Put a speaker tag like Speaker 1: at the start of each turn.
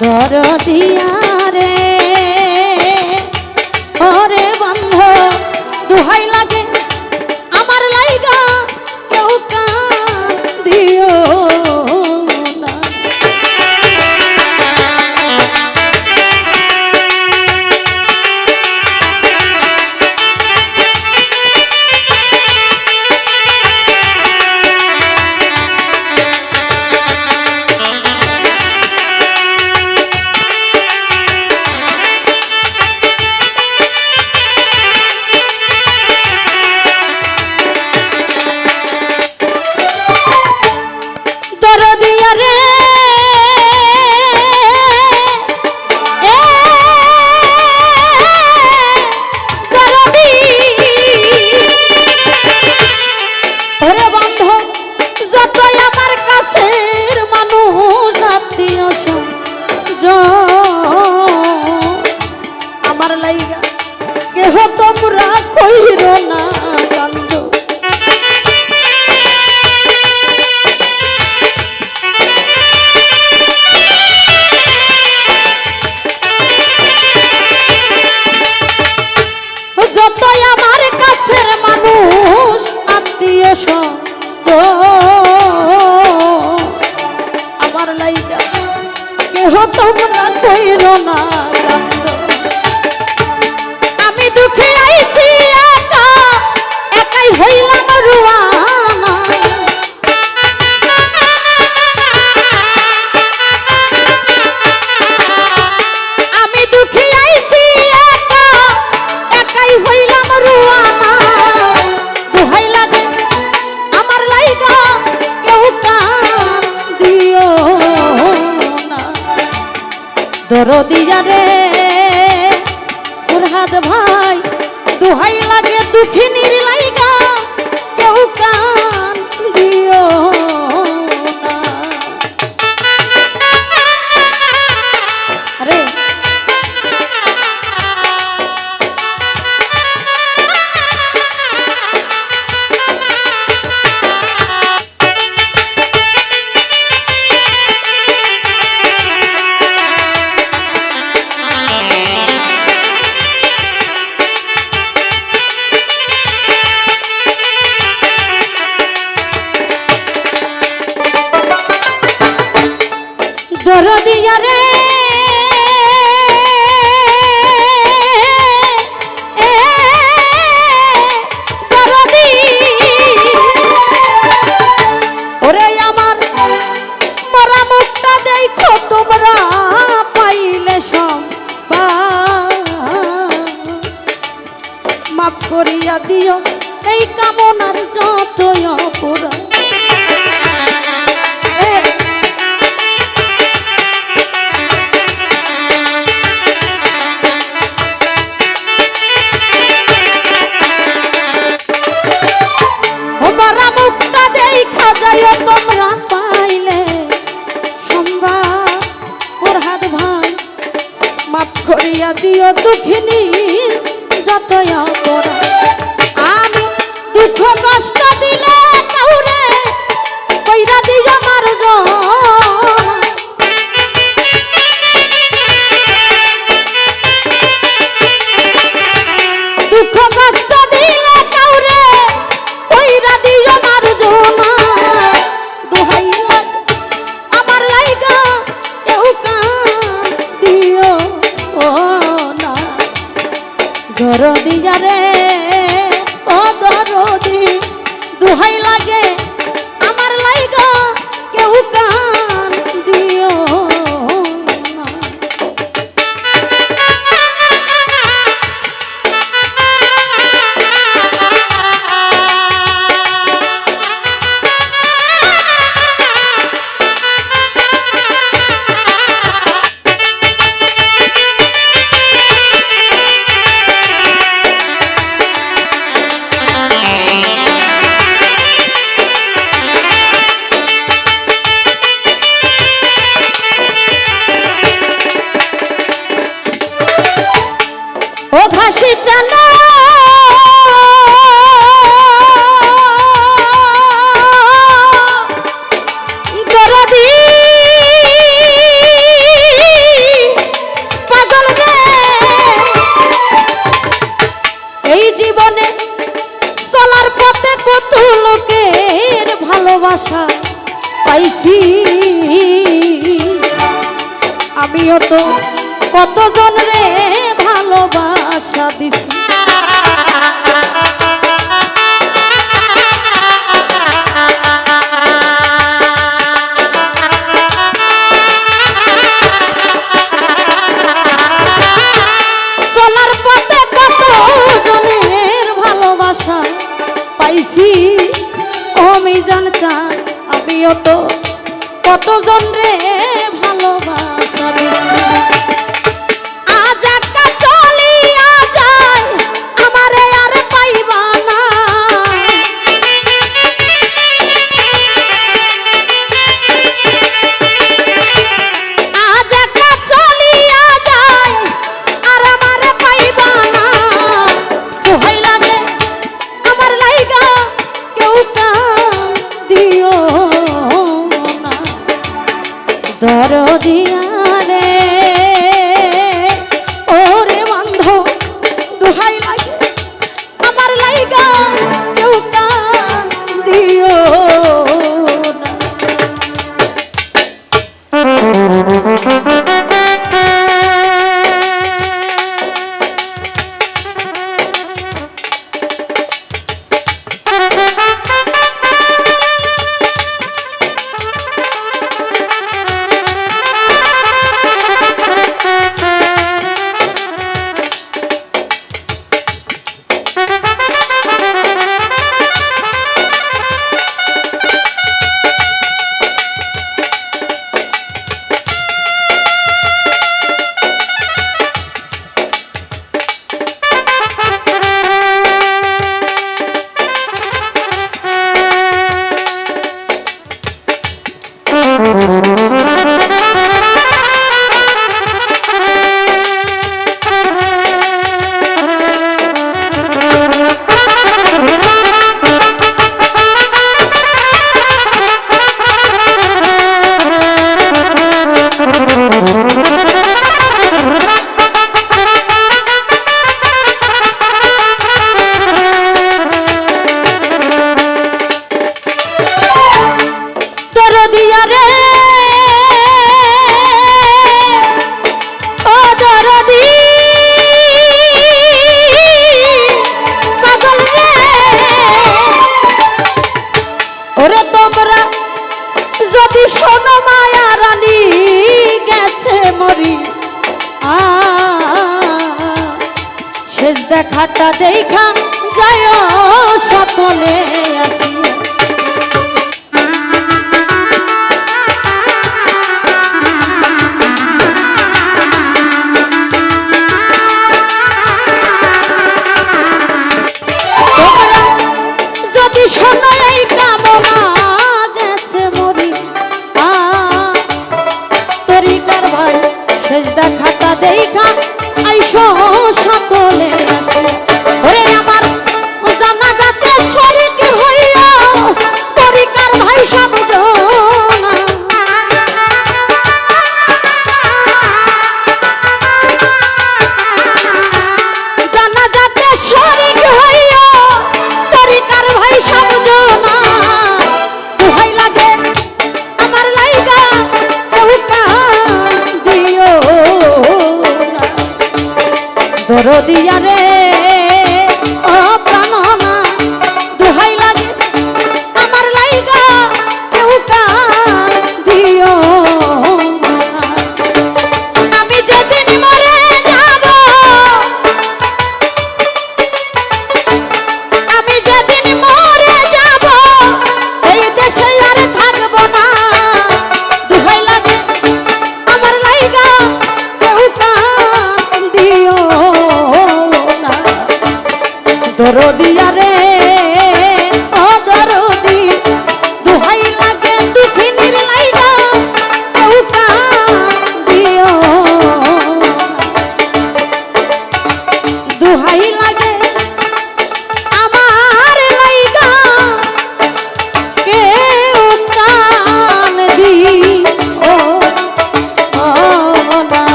Speaker 1: দর না দরদিয়া রে ভাই দুহাই লাগে দুঃখিনীর লাগে 不要。আমিও তো কতজন রে ভালোবাসা দিছি। দরদিয়া তা দেখা যায় সকলে আসি। যদি শোনায় এই কামনা গেছে মরি তরিকার দেখা